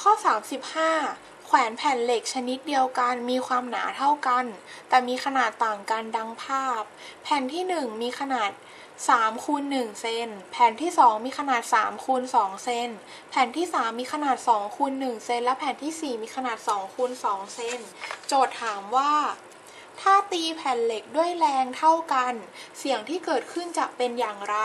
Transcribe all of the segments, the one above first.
ข้อ 35 แขวนแผ่นเหล็กชนิดเดียวกันมีความหนาเท่ากัน แต่มีขนาดต่างกันดังภาพ แผ่นที่ 1 มีขนาด3คูณ1เซน แผ่นที่ 2 มีขนาด3คูณ2เซน แผ่นที่ 3 มีขนาด2คูณ1เซน และแผ่นที่ 4 มีขนาด2คูณ2เซน โจทย์ถามว่า ถ้าตีแผ่นเหล็กด้วยแรงเท่ากัน เสียงที่เกิดขึ้นจะเป็นอย่างไร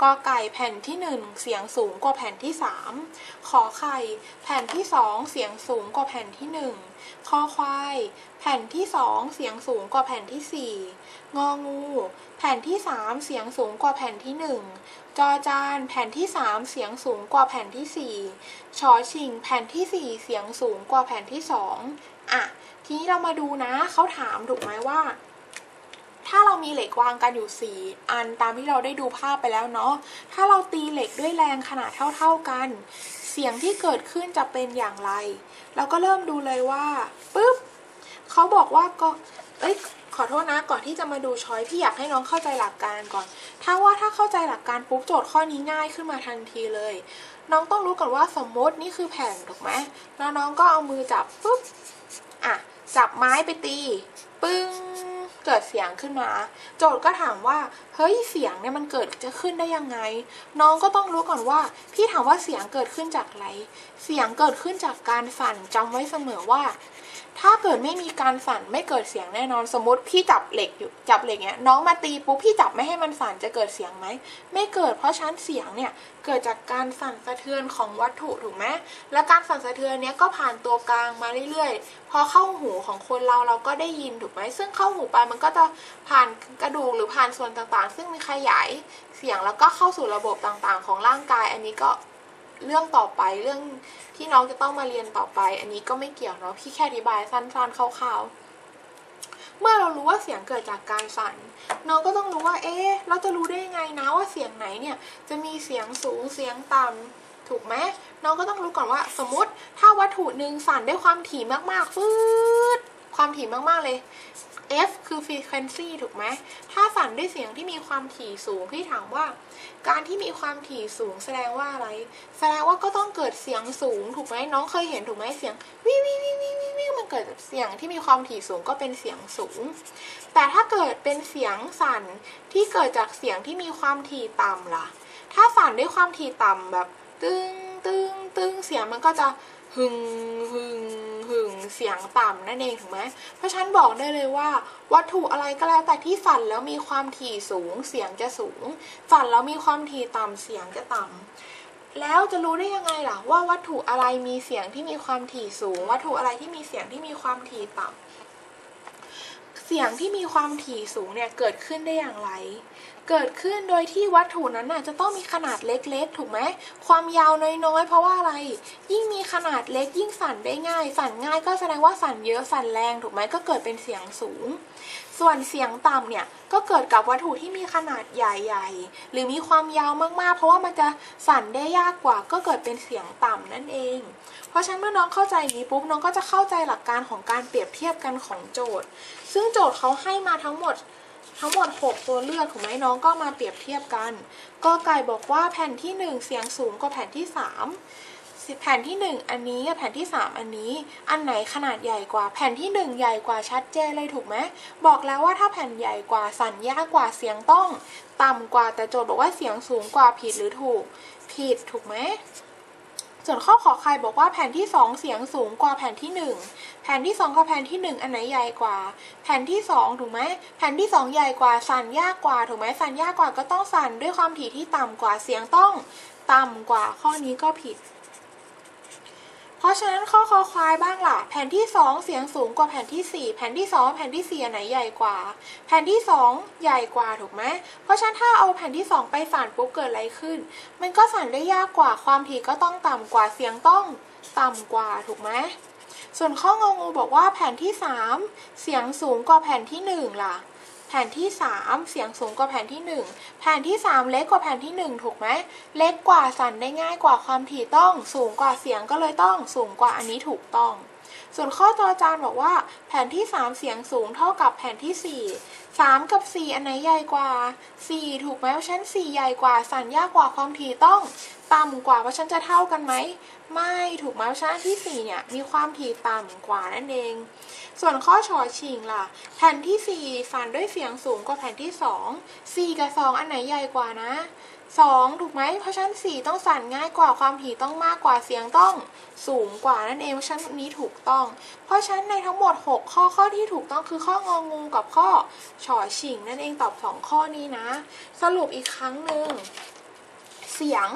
กอไก่แผ่นที่ 1 เสียงสูงกว่าแผ่นที่ 3 ขอไข่แผ่นที่ 2 เสียงสูงกว่าแผ่นที่ 1 คอควาย แผ่นที่ 2 เสียงสูงกว่าแผ่นที่ 4 งองู แผ่นที่ 3 เสียงสูงกว่าแผ่นที่ 1จอจานแผ่นที่ 3 เสียงสูงกว่าแผ่นที่4ชอชิง แผ่นที่ 4 เสียงสูงกว่าแผ่นที่ 2 อะทีนี้เรามาดูนะเขาถามถูกไหมว่า ถ้าเรามีเหล็กวางกันอยู่ 4 อันตามที่เราได้ดูภาพไปแล้วเนาะถ้าเราตีเหล็กด้วยแรงขนาดเท่า ๆกัน เสียงที่เกิดขึ้นจะเป็นอย่างไร เราก็เริ่มดูเลยว่าปุ๊บเขาบอกว่าก็เอ้ยขอโทษนะก่อนที่จะมาดูช้อยพี่อยากให้น้องเข้าใจหลักการก่อน ถ้าว่าถ้าเข้าใจหลักการปุ๊บโจทย์ข้อนี้ง่ายขึ้นมาทันทีเลย น้องต้องรู้ก่อนว่าสมมตินี่คือแผ่นถูกไหมแล้วน้องก็เอามือจับปุ๊บ อะจับไม้ไปตี ปึ้ง เกิดเสียงขึ้นมา โจทย์ก็ถามว่า เฮ้ยเสียงเนี่ยมันเกิดจะขึ้นได้ยังไง น้องก็ต้องรู้ก่อนว่า พี่ถามว่าเสียงเกิดขึ้นจากอะไร เสียงเกิดขึ้นจากการสั่นจำไว้เสมอว่า ถ้าเกิดไม่มีการสั่นไม่เกิดเสียงแน่นอนสมมติพี่จับเหล็กอยู่จับเหล็กเนี้ยน้องมาตีปุ๊บพี่จับไม่ให้มันสั่นจะเกิดเสียงไหมไม่เกิดเพราะชั้นเสียงเนี่ยเกิดจากการสั่นสะเทือนของวัตถุถูกไหมและการสั่นสะเทือนเนี้ยก็ผ่านตัวกลางมาเรื่อยๆ พอเข้าหูของคนเราเราก็ได้ยินถูกไหมซึ่งเข้าหูไปมันก็จะผ่านกระดูกหรือผ่านส่วนต่างๆ ซึ่งมีขยายเสียงแล้วก็เข้าสู่ระบบต่างๆ ของร่างกาย อันนี้ก็เรื่องต่อไปเรื่องที่น้องจะต้องมาเรียนต่อไป อันนี้ก็ไม่เกี่ยวเนาะพี่แค่อธิบายสั้นๆคร่าวๆ เมื่อเรารู้ว่าเสียงเกิดจากการสั่นน้องก็ต้องรู้ว่า เอ๊ะเราจะรู้ได้ยังไงนะว่าเสียงไหนเนี่ยจะมีเสียงสูงเสียงต่ำถูกไหมน้องก็ต้องรู้ก่อนว่าสมมติถ้าวัตถุหนึ่งสั่นด้วยความถี่มากๆฟืด ความถี่มากๆเลย F คือ frequency ถูกไหม ถ้าสั่นด้วยเสียงที่มีความถี่สูง พี่ถามว่า การที่มีความถี่สูงแสดงว่าอะไร แสดงว่าก็ต้องเกิดเสียงสูงถูกไหมน้องเคยเห็นถูกไหมเสียงวิววิววิววิววิวมันเกิดจากเสียงที่มีความถี่สูงก็เป็นเสียงสูง แต่ถ้าเกิดเป็นเสียงสั่นที่เกิดจากเสียงที่มีความถี่ต่ำล่ะ ถ้าสั่นด้วยความถี่ต่ำแบบ ตึงตึงตึงเสียงมันก็จะ หึงหึงหึงเสียงต่ำนั่นเองถูกไหมเพราะฉันบอกได้เลยว่า วัตถุอะไรก็แล้วแต่ที่สั่นแล้วมีความถี่สูงเสียงจะสูง สั่นแล้วมีความถี่ต่ำเสียงจะต่ำแล้วจะรู้ได้ยังไงล่ะว่าวัตถุอะไรมีเสียงที่มีความถี่สูง วัตถุอะไรที่มีเสียงที่มีความถี่ต่ำ เสียงที่มีความถี่สูงเนี่ยเกิดขึ้นได้อย่างไร เกิดขึ้นโดยที่วัตถุนั้นน่ะจะต้องมีขนาดเล็กๆ ถูกไหม ความยาวน้อยๆ เพราะว่าอะไร ยิ่งมีขนาดเล็กยิ่งสั่นได้ง่าย สั่นง่ายก็แสดงว่าสั่นเยอะสั่นแรงถูกไหมก็เกิดเป็นเสียงสูง ส่วนเสียงต่ำเนี่ยก็เกิดกับวัตถุที่มีขนาดใหญ่ๆ หรือมีความยาวมากๆ เพราะว่ามันจะสั่นได้ยากกว่า ก็เกิดเป็นเสียงต่ำนั่นเอง เพราะฉะนั้นเมื่อน้องเข้าใจนี้ปุ๊บน้องก็จะเข้าใจหลักการของการเปรียบเทียบกันของโจทย์ ซึ่งโจทย์เขาให้มาทั้งหมดทั้งหมด 6 ตัวเลือกถูกไหมน้องก็มาเปรียบเทียบกัน ก็ไก่บอกว่าแผ่นที่ 1 เสียงสูงกว่าแผ่นที่ 3 แผ่นที่ 1 อันนี้กับแผ่นที่ 3 อันนี้ อันไหนขนาดใหญ่กว่า แผ่นที่ 1 ใหญ่กว่าชัดเจนเลยถูกไหมบอกแล้วว่าถ้าแผ่นใหญ่กว่าสั่นยากกว่าเสียงต้อง ต่ำกว่าแต่โจทย์บอกว่าเสียงสูงกว่าผิดหรือถูก ผิดถูกไหม ส่วนข้อขอใครบอกว่าแผ่นที่ 2 เสียงสูงกว่าแผ่นที่ 1 แผ่นที่ 2 กับแผ่นที่ 1 อันไหนใหญ่กว่า แผ่นที่ 2 ถูกไหมแผ่นที่ 2 ใหญ่กว่าสั่นยากกว่าถูกไหมสั่นยากกว่าก็ต้องสั่นด้วยความถี่ที่ต่ำกว่าเสียงต้องต่ำกว่าข้อนี้ก็ผิด เพราะฉะนั้นข้อคอควายบ้างล่ะ แผ่นที่ 2 เสียงสูงกว่าแผ่นที่ 4 แผ่นที่ 2 แผ่นที่ 4 อันไหนใหญ่กว่า แผ่นที่ 2 ใหญ่กว่าถูกไหมเพราะฉะนั้นถ้าเอาแผ่นที่ 2 ไปสั่นปุ๊บเกิดอะไรขึ้น มันก็สั่นได้ยากกว่าความถี่ก็ต้องต่ำกว่าเสียงต้องต่ำกว่าถูกไหมส่วนข้ององูบอกว่าแผ่นที่ 3 เสียงสูงกว่าแผ่นที่ 1 ล่ะ ผ่นที่ 3 เสียงสูงกว่าแผ่นที่ 1 แผ่นที่ 3 เล็กกว่าแผ่นที่ 1 ถูกไหม เล็กกว่าสั่นได้ง่ายกว่าความถี่ต้อง สูงกว่าเสียงก็เลยต้อง สูงกว่าอันนี้ถูกต้อง ส่วนข้อจอจานบอกว่า แผ่นที่ 3 เสียงสูงเท่ากับแผ่นที่ 4 3กับ4อันไหนใหญ่กว่า4ถูกไหมเพราะฉะนั้น4ใหญ่กว่าสั่นยากกว่าความถี่ต้องต่ำกว่าเพราะฉันจะเท่ากันไหมไม่ถูกไหมเพราะฉะนั้นที่สี่เนี่ยมีความถี่ต่ำกว่านั่นเอง ส่วนข้อชอชิงล่ะ แผ่นที่สี่สั่นด้วยเสียงสูงกว่าแผ่นที่สองสี่กับสองอันไหนใหญ่กว่านะสองถูกไหมเพราะฉะนั้นสี่ต้องสั่นง่ายกว่าความถี่ต้องมากกว่าเสียงต้องสูงกว่านั่นเองเพราะฉะนั้นนี้ถูกต้อง เพราะฉะนั้นในทั้งหมด 6 ข้อข้อที่ถูกต้องคือข้ององูกับข้อฉอฉิงนั่นเองตอบสองข้อนี้นะ สรุปอีกครั้งหนึ่งเสียง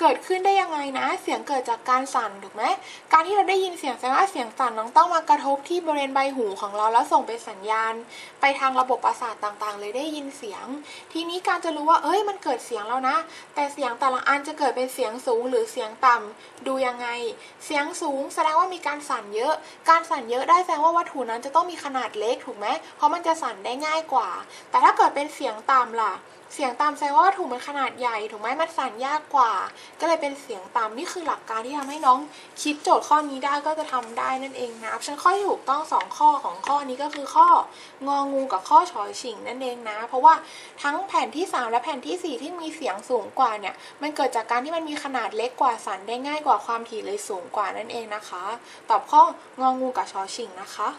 เกิดขึ้นได้ยังไงนะ เสียงเกิดจากการสั่นถูกไหมการที่เราได้ยินเสียงแสดงว่าเสียงสั่นน้องต้องมากระทบที่บริเวณใบหูของเราแล้วส่งเป็นสัญญาณ ไปทางระบบประสาทต่างๆ เลยได้ยินเสียง ทีนี้การจะรู้ว่าเอ้ยมันเกิดเสียงแล้วนะ แต่เสียงแต่ละอันจะเกิดเป็นเสียงสูงหรือเสียงต่ำดูยังไง เสียงสูงแสดงว่ามีการสั่นเยอะ การสั่นเยอะได้แสดงว่าวัตถุนั้นจะต้องมีขนาดเล็กถูกไหมเพราะมันจะสั่นได้ง่ายกว่า แต่ถ้าเกิดเป็นเสียงต่ำล่ะ เสียงต่ำแสดงว่าวัตถุมันขนาดใหญ่ถูกไหมมันสั่นยากกว่า ก็เลยเป็นเสียงต่ำนี่คือหลักการที่ทำให้น้องคิดโจทย์ข้อนี้ได้ก็จะทำได้นั่นเองนะฉันข้อที่ถูกต้องสองข้อของข้อนี้ก็คือข้ององูกับข้อชอยฉิงนั่นเองนะ เพราะว่าทั้งแผ่นที่ 3 และแผ่นทีสี่ 4 ที่มีเสียงสูงกว่าเนี่ยมันเกิดจากการที่มันมีขนาดเล็กกว่าสั่นได้ง่ายกว่าความถี่เลยสูงกว่านั่นเองนะคะ ตอบข้ององูกับชอชิงนะคะ